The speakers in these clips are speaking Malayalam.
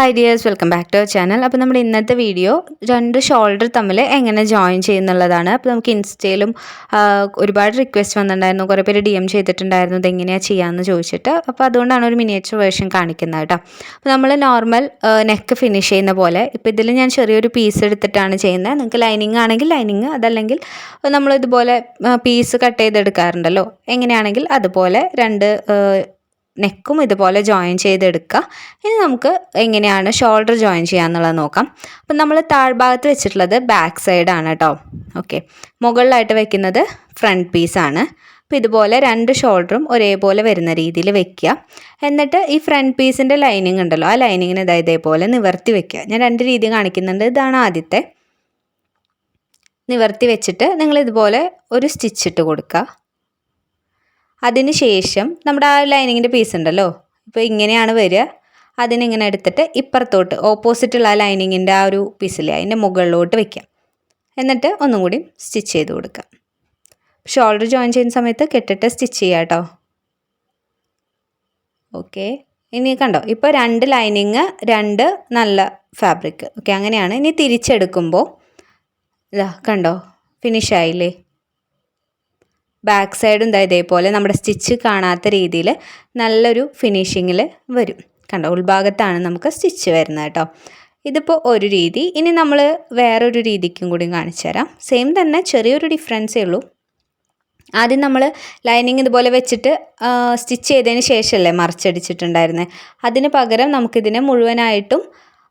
Hi dears welcome back to our channel അപ്പോൾ നമ്മുടെ ഇന്നത്തെ വീഡിയോ രണ്ട് ഷോൾഡർ തമ്മിൽ എങ്ങനെ ജോയിൻ ചെയ്യുന്നുള്ളതാണ്. അപ്പോൾ നമുക്ക് ഇൻസ്റ്റയിലും ഒരുപാട് റിക്വസ്റ്റ് വന്നിട്ടുണ്ടായിരുന്നു. കുറേ പേര് ഡി എം ചെയ്തിട്ടുണ്ടായിരുന്നു ഇതെങ്ങനെയാണ് ചെയ്യാമെന്ന് ചോദിച്ചിട്ട്. അപ്പോൾ അതുകൊണ്ടാണ് ഒരു മിനിയേച്ചർ വേർഷൻ കാണിക്കുന്നത് കേട്ടോ അപ്പോൾ നമ്മൾ നോർമൽ നെക്ക് ഫിനിഷ് ചെയ്യുന്ന പോലെ. ഇപ്പോൾ ഇതിൽ ഞാൻ ചെറിയൊരു പീസ് എടുത്തിട്ടാണ് ചെയ്യുന്നത്. നിങ്ങൾക്ക് ലൈനിങ് ആണെങ്കിൽ ലൈനിങ് അതല്ലെങ്കിൽ നമ്മൾ ഇതുപോലെ പീസ് കട്ട് ചെയ്തെടുക്കാറുണ്ടല്ലോ. എങ്ങനെയാണെങ്കിൽ അതുപോലെ രണ്ട് നെക്കും ഇതുപോലെ ജോയിൻ ചെയ്തെടുക്കുക ഇനി നമുക്ക് എങ്ങനെയാണ് ഷോൾഡർ ജോയിൻ ചെയ്യാന്നുള്ളത് നോക്കാം. അപ്പം നമ്മൾ താഴ്ഭാഗത്ത് വെച്ചിട്ടുള്ളത് ബാക്ക് സൈഡാണ് കേട്ടോ ഓക്കെ മുകളിലായിട്ട് വെക്കുന്നത് ഫ്രണ്ട് പീസാണ് അപ്പോൾ ഇതുപോലെ രണ്ട് ഷോൾഡറും ഒരേപോലെ വരുന്ന രീതിയിൽ വെക്കുക എന്നിട്ട് ഈ ഫ്രണ്ട് പീസിന്റെ ലൈനിങ് ഉണ്ടല്ലോ ആ ലൈനിങ്ങിന് ഇതാ ഇതേപോലെ നിവർത്തി വെക്കുക ഞാൻ രണ്ട് രീതി കാണിക്കുന്നുണ്ട്. ഇതാണ് ആദ്യത്തെ. നിവർത്തി വെച്ചിട്ട് നിങ്ങൾ ഇതുപോലെ ഒരു സ്റ്റിച്ചിട്ട് കൊടുക്കുക അതിന് ശേഷം നമ്മുടെ ആ ലൈനിങ്ങിന്റെ പീസ് ഉണ്ടല്ലോ. ഇപ്പോൾ ഇങ്ങനെയാണ് വരിക. അതിനിങ്ങനെ എടുത്തിട്ട് ഇപ്പുറത്തോട്ട് ഓപ്പോസിറ്റുള്ള ആ ലൈനിങ്ങിന്റെ ആ ഒരു പീസില്ലേ അതിന്റെ മുകളിലോട്ട് വെക്കാം എന്നിട്ട് ഒന്നും കൂടി സ്റ്റിച്ച് ചെയ്ത് കൊടുക്കാം ഷോൾഡർ ജോയിൻ ചെയ്യുന്ന സമയത്ത് കെട്ടിട്ട് സ്റ്റിച്ച് ചെയ്യാം കേട്ടോ. ഓക്കെ ഇനി കണ്ടോ ഇപ്പോൾ രണ്ട് ലൈനിങ് രണ്ട് നല്ല ഫാബ്രിക് ഓക്കെ അങ്ങനെയാണ്. ഇനി തിരിച്ചെടുക്കുമ്പോൾ ഇതാ കണ്ടോ ഫിനിഷ് ആയില്ലേ? ബാക്ക് സൈഡും ഇതാ ഇതേപോലെ നമ്മുടെ സ്റ്റിച്ച് കാണാത്ത രീതിയിൽ നല്ലൊരു ഫിനിഷിങ്ങിൽ വരും. കണ്ടോ? ഉൾഭാഗത്താണ് നമുക്ക് സ്റ്റിച്ച് വരുന്നത് കേട്ടോ. ഇതിപ്പോൾ ഒരു രീതി. ഇനി നമ്മൾ വേറൊരു രീതിക്കും കൂടി കാണിച്ചു തരാം. സെയിം തന്നെ ചെറിയൊരു ഡിഫറൻസേ ഉള്ളൂ. ആദ്യം നമ്മൾ ലൈനിങ് ഇതുപോലെ വെച്ചിട്ട് സ്റ്റിച്ച് ചെയ്തതിന് ശേഷമല്ലേ മറിച്ചടിച്ചിട്ടുണ്ടായിരുന്നത് അതിന് പകരം നമുക്കിതിനെ മുഴുവനായിട്ടും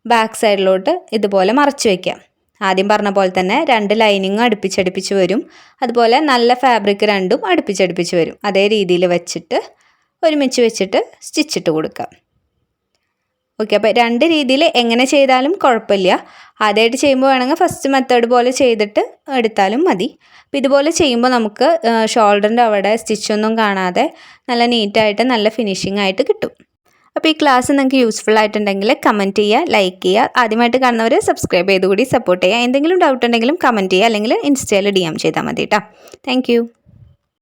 ബാക്ക് സൈഡിലോട്ട് ഇതുപോലെ മറച്ചു വയ്ക്കാം ആദ്യം പറഞ്ഞ പോലെ തന്നെ രണ്ട് ലൈനിങ്ങും അടുപ്പിച്ചടുപ്പിച്ച് വരും. അതുപോലെ നല്ല ഫാബ്രിക് രണ്ടും അടുപ്പിച്ചടുപ്പിച്ച് വരും. അതേ രീതിയിൽ വെച്ചിട്ട് ഒരുമിച്ച് വെച്ചിട്ട് സ്റ്റിച്ചിട്ട് കൊടുക്കാം ഓക്കെ അപ്പോൾ രണ്ട് രീതിയിൽ എങ്ങനെ ചെയ്താലും കുഴപ്പമില്ല. ആദ്യമായിട്ട് ചെയ്യുമ്പോൾ വേണമെങ്കിൽ ഫസ്റ്റ് മെത്തേഡ് പോലെ ചെയ്തിട്ട് എടുത്താലും മതി. അപ്പോൾ ഇതുപോലെ ചെയ്യുമ്പോൾ നമുക്ക് ഷോൾഡറിന്റെ അവിടെ സ്റ്റിച്ചൊന്നും കാണാതെ നല്ല നീറ്റായിട്ട് നല്ല ഫിനിഷിംഗ് ആയിട്ട് കിട്ടും. അപ്പോൾ ഈ ക്ലാസ് നിങ്ങൾക്ക് യൂസ്ഫുൾ ആയിട്ടുണ്ടെങ്കിൽ കമന്റ് ചെയ്യുക ലൈക്ക് ചെയ്യുക. ആദ്യമായിട്ട് കാണുന്നവർ സബ്സ്ക്രൈബ് ചെയ്തുകൂടി സപ്പോർട്ട് ചെയ്യുക. എന്തെങ്കിലും ഡൗട്ട് ഉണ്ടെങ്കിലും കമന്റ് ചെയ്യുക. അല്ലെങ്കിൽ ഇൻസ്റ്റയിൽ ഡി എം ചെയ്താൽ മതി കേട്ടോ താങ്ക്